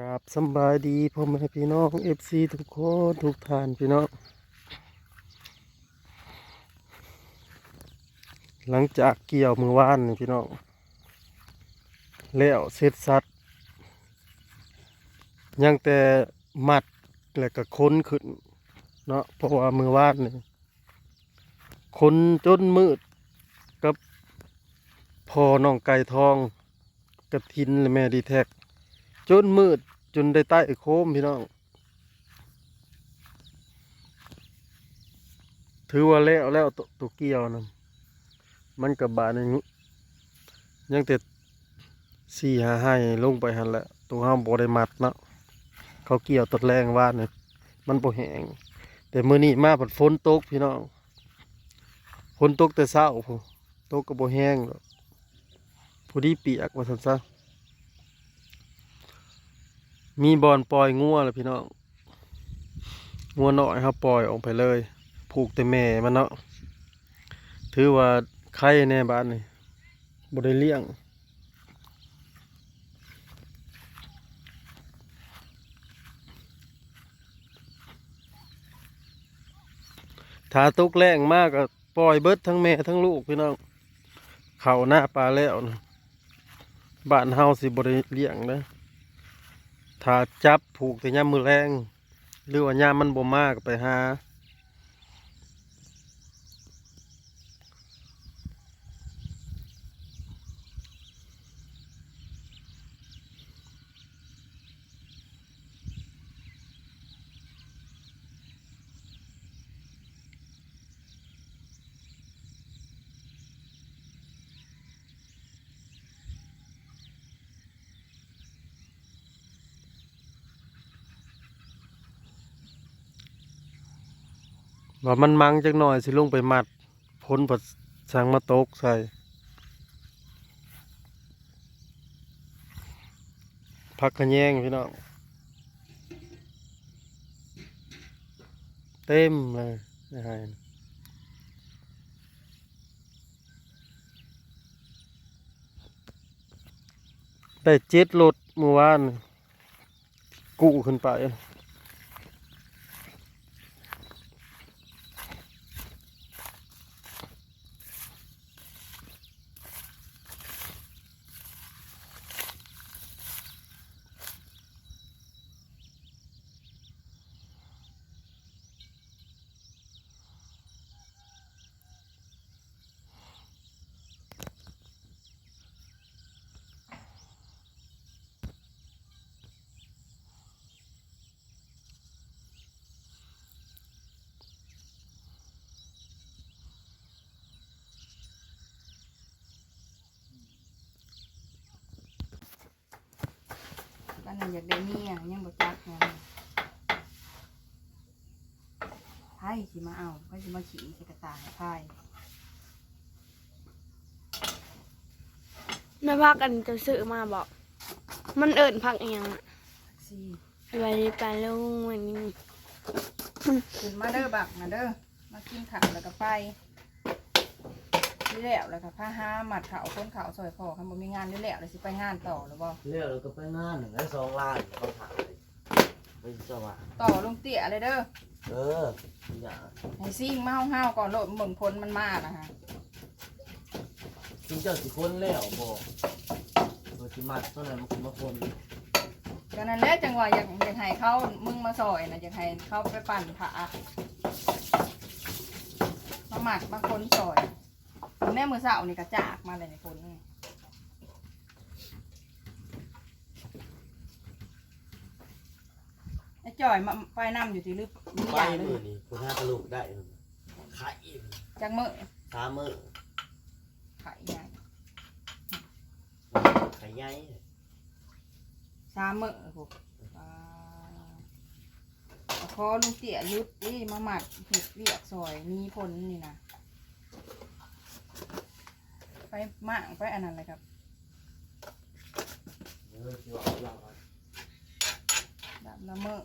กราบสบายดีพ่อแม่พี่น้องเอฟซีทุกคนทุกท่านพี่น้อง หลังจากเกี่ยวมือวานนี่พี่น้องแล้วเสร็จสัตว์ยังแต่มัดแล้วก็ค้นขึ้นเนาะเพราะว่ามือวานนี่ค้นจนมืดกับพอน้องไก่ทองกระทินและแม่ดีแท็ก จนมืดจนได้ใต้โคมพี่น้อง ถือว่าแล้วแล้วตตัวเกี่ยวนะมันกับบาดในนี้ยังแต่สี่หาให้ลงไปหันแหละตัวห้ามบ่ได้มัดเนาะเขาเกี่ยวตัดแรงว่าเนี่ยมันบ่แห้งแต่มื้อนี้มาผัดฝนตกพี่น้องฝนตกแต่เช้าพู้นตกก็บ่แห้งหรอกพอดีเปียกว่าซั่นซะ มีบอลปล่อยงัวแล้วพี่น้องงัวน้อยครับปล่อยออกไปเลย ผูกแต่แม่มันเนาะถือว่าไข่แน่บ้านนี่บ่ได้เลี้ยงถ้าตกแรงมากก็ปล่อยเบิดทั้งแม่ทั้งลูกพี่น้องเข่าหน้าปลาแล้วนะบ้านเฮาสิบ่ได้เลี้ยงนะ ถ้าจับผูกแต่ย่ามมือแรง หรือว่าย่ามมันบ่มากไปหา ว่ามันมังจักหน่อยสิลงไปมัดพ้นผัดสังมาตกใส่พักขะแยงพี่น้องเต็มเลยนะฮะได้เจ็ดรถเมื่อวานกูขึ้ นไปบ้านนั้นอยากได้เมียยังบ่จักหยังไพ่สิมาเอาไพ่สิมาขี่ใส่กระต่ายไพ่แม่พักกันจะซื้อมาบอก มันเอิญพักอหย่างอะสี่ไปไปลงวันนี้ ขึ้นมาเด้อบักมาเด้อ มากินข้าวแล้วก็ไป นี่แล้วแล้วก็พาหาหมัดเขาคนเขาซอยพอคันบ่มีงานนี่แล้วเลยสิไปงานต่อหรือบ่เรียกเราก็ไปงานหนึ่งได้สองล้านเขาถามเลยไปสว่างต่อลงเตี้ยเลยเด้อเอออย่าให้ซิ่งมาห้าวๆก่อนโลดเบิ่งพลมันมานะฮะจริงเจ้าสิคนแล้วบอกโดยที่มัดเท่านั้นมันคือมาคนก็นั่นแหละจังหวะอยากอยากให้เขามึงมาซอยนะอยากให้เขาไปปั่นผ้ามาหมักมาคนซอย แม่มือเสานี่กระจากมาเลยในคนนี่ไอ้จ่อยมาไปนำอยู่ที่ลึกมีไปอย่างเลมือยนี่คุณห้ากระลูกได้มันขายอิ่มจังมือสามมือขายใหญ่ขายใหญ่สามมือพวกอ่าขอลุงเตี๋ยยุดดิมาหมักเห็ดเวียกซอยมีผลนี่นะ ไปมั่งไปอันนั้นเลยครับเออที่ว่าเราเอาดับละเมอ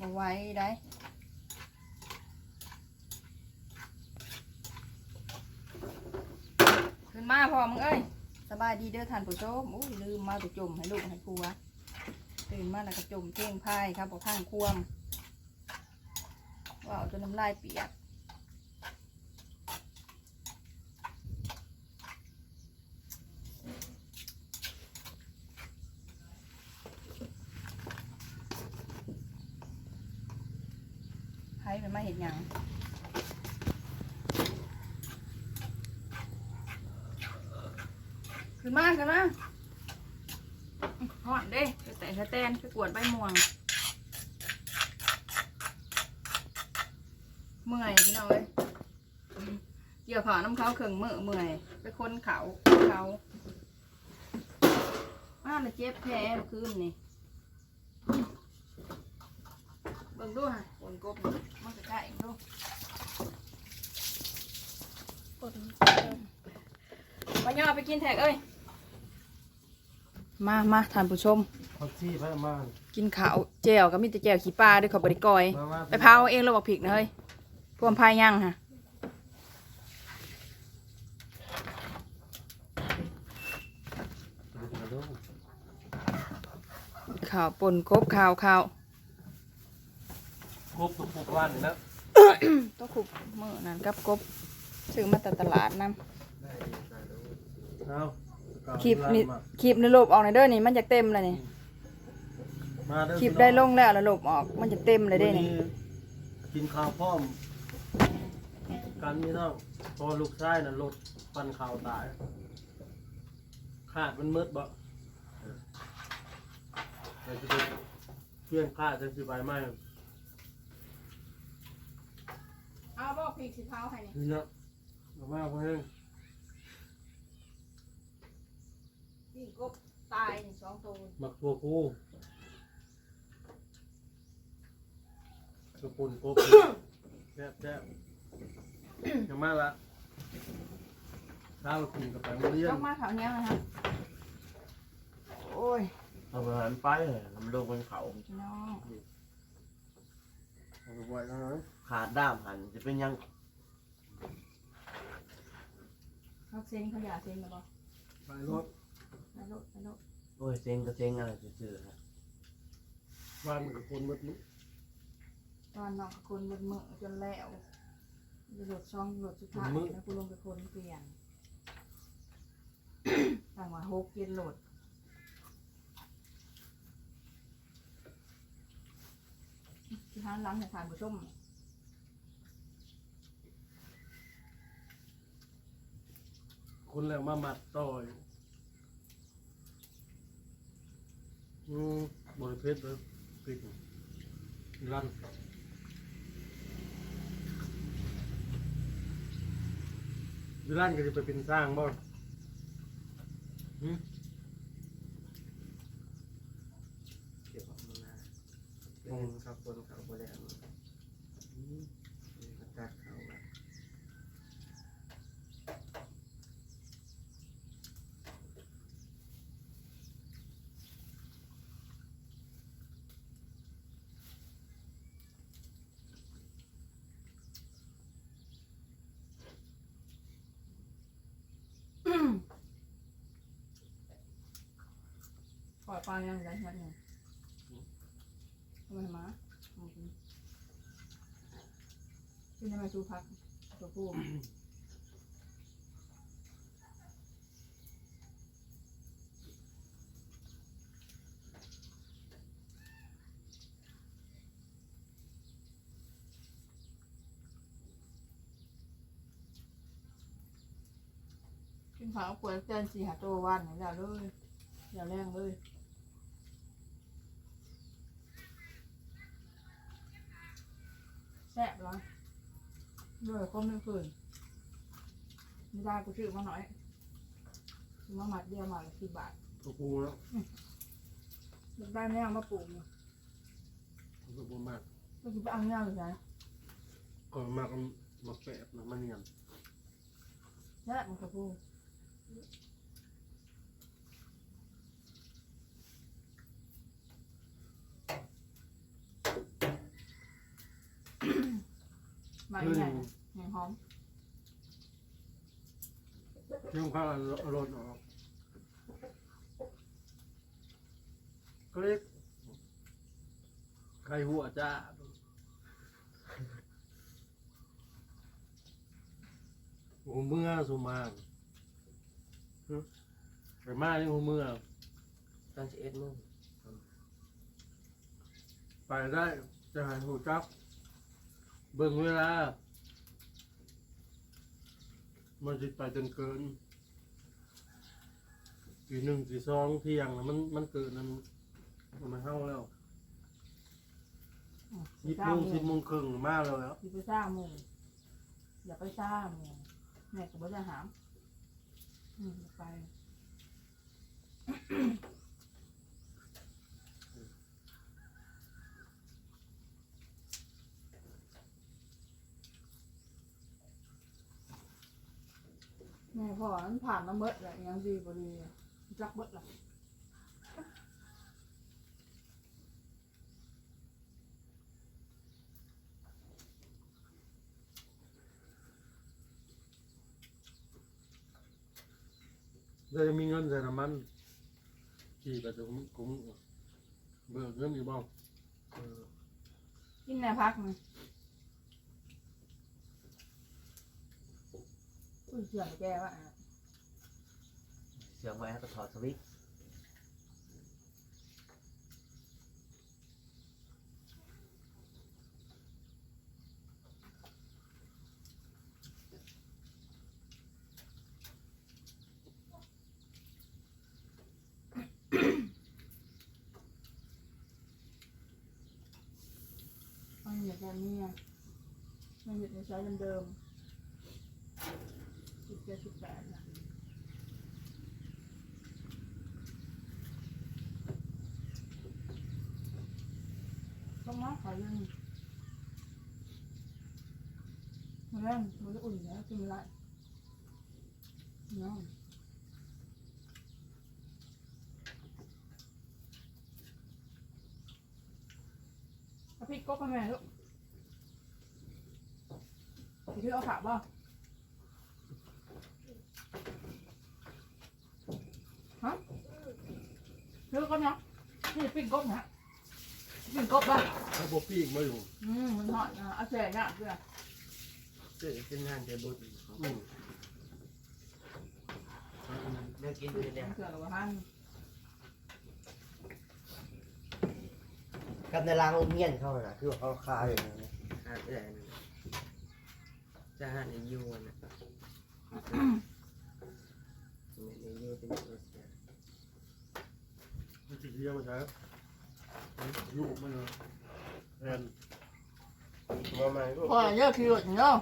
มาไว้ได้ขึ้นมาพอมึงเอ้ยสบายดีเด้อท่านผู้ชมอุ้ยลืมมาตุจมให้ลูกให้ครัวตื่นมาแล้วก็จมเพ่งพายครับบอกข้างควมว้าวจนน้ำลายเปียกไพ่เป็นมาเห็นยัง ขึ้นมาขึ้นมาอื้อหอนเด้ไปแต่สแตนไปกวดใบม่วง เมื่อยพี่น้องเอ้ยเกี่ยวขาน้ำเขาเข่งมือเมื่อย ไปค้นเขาเขามาเลยเจ็บแผลเมื่อคืนนี่เบิ่งดูฮะปนกบนี่มันจะใกล้อีกดูปนมาย่อไปกินแท็กเอ้ย มามาท่านผู้ชมเขาซี่ไปมากินข้าวแจ่วก็มีแต่แจ่วขี้ปลาด้วยเขาบริกอยมามาไปเผาเองเราบอกผิดนะเฮ้ยพวมพายย่างฮะมาดูข้าวปนกบข้าวข้าวครบทุกทุกวันนะต้องขุบมือนั่นกับกบซื้อมาแต่ตลาดนํเอา คลิปนี่คลิปในลบออกในอยเด้อนี่มันจะเต็มเลยนี่มาเด้อคลิปได้ลงแล้วแล้วลบออกมันจะเต็มเลยเด้วันนี่นี้กินข้าวพร้อม กันนี่น้องพอลูกชายน่ะรถฟันข่าวตาย ขาดมันมืดบ่เออแต่จะเป็นเพียงขาดจะสิไปไหมเอาบอกพริกสีเท้าให้นี่นี่นะเอามาเพื่อน นี่กบตายนี่สองตัวหมักตัวคู่กระปุ่นกบแซ่บแซ่บยังมาละข้าวกินกับไปโรงเรียนต้องมาขาวเหนี้ยวนะครับโอ้ยเอาไปหันไปเลยมันลงบนเขาพี่น้องเอาไปไว้แล้วนะขาดด้ามหันจะเป็นยังเขาเซ็งเขาอยากเซ็งหรือเปล่าไปรถ ไปโลดไปโลดโอ้ยเซ็งก็เซ็งอะไรซื่อๆฮะบ้านมันกับคนมืดลุกตอนน้องคนบนมือจนแล้วจะโดดช่องโดดสุดท้ายแล้วกูลงไปคนเปลี่ยนต่างว่าหกเย็นโหลดที่ห้านหล้างให้ทานผู้ชมคนแล้วมาหมัดต่อย อืมบริเพชรเลยปิดรันวิรันก็จะไปเป็นสร้างบ่หืมเก็บออกมาเป็นครับคนเขาบ่ได้เอามาก็ตัดเขาอะ ปลายังไงเงี้ยทำไมมาเอากินกินทำไมชูพักตัวผู้กินข้าวปวดเต้นสี่หาตัววันอย่าเลยอย่าแรงเลยแซ่บเหรอ ด้วยคมไม่คืนไม่ได้กูซื้อมาหน่อยซื้อมาหมัดเดียวหมาละสิบบาทตัวปูแล้วอยากได้แม่เอามาปลูกอยู่ตัวปูมากก็คือไปเอาเงี้ยเลยนะก่อนมากมาแปะนะมันเงียบแซ่บมันกระพู มาอีกไงแหงหอมเรื่องข้าวอารมณ์ออกก็เล็กรหัวจ้าหัวเมื่อสุมานหึไปมาที่หัวเมื่อตอนสิบเอ็ดโมงไปได้จะหายหูจัก เบิ่งเวลา มันสิไปจนเกินทีหนึ่งทีสองเที่ยงน่ะมันมันเกินนั้นมันมาเข้าแล้วสิบโมงสิบโมงครึ่งมาแล้วแล้วสิไปสร้างหมูอย่าไปสร้างหมูแม่ก็บ่จะหามอืมไป แม่พ่อมันผ่านมาเบิดแหละยังดีบ่ดีจักเบิดล่ะเราจะมีเงินใส่น้ำมันขี่ไปถึงคุ้มเบิกเงินอยู่บ้างเออกินแหน่พักมั้ย อุ้ยเสียงแกว่าเสียงไว้ให้ก็ถอดสวิตช์มันอยู่แค่นี้อะมันอยู่ในไซส์เดิมๆสิบ เจ็ดสิบแปดนะต้องมาขายยังมาเล่นมันจะอุ่นแล้วกินไรเนาะเอาพริกก๊กไปแม่ลูกพี่เอาขาบ่ฮ เลือกก็เนาะนี่ปิ้งก๊กนะปิ้งก๊กบ้างถ้าพวกพี่อีกมาอยู่อืมมันหอดนะเอาแสงอะเพื่อเกิดขึ้นงานใจบุญอืมเลิกกินเพื่ไปอเนี่ยเพื่อหรือว่าท่านกับในรางโรงเรียนเขาน่ะคือว่าเขาคายอยู่นะหาดอะไรนั่นจะหาดในยูนะในยูเป็นตัว เสียมันจะเที่ยวมาใช้ลูกมันเลยแอนมาใหม่ก็พอเยอะคิวเนาะ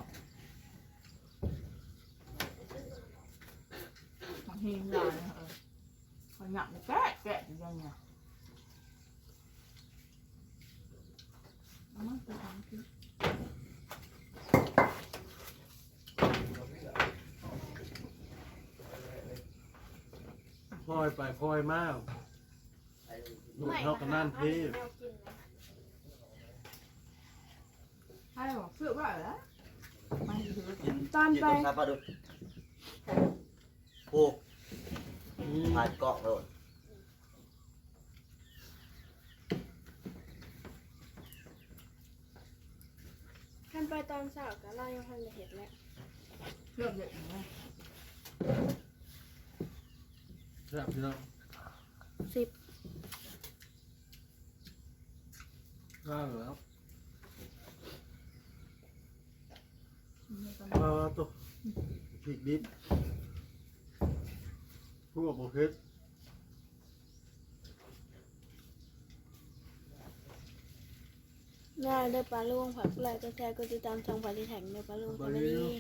บางทีหลานเออคนหนักแกะแกะยังไงเอามาไปทำกินพลอยไปพลอยมาก ลูกเท่ากันนั่นเทพให้บอกซื้อว่าเหรอมันถือตอนยืนไปตรงซาปะดุโอ้อืมผ่านเกาะโดดกันไปตอนเช้าก็เรายังพันจะเห็นแหละเชื่อเด็กอย่างนี้แซ่บพี่น้องสิบ ข้าวแล้วไม่ต้องปลาตัวพริกดิบพวกโอเคสง่ายเด้อปลาลุงผักอะไรก็แชร์ก็ติดตามช่องปลาลิแท็งเด้อปลาลุงไปปลาเรื่ลีอย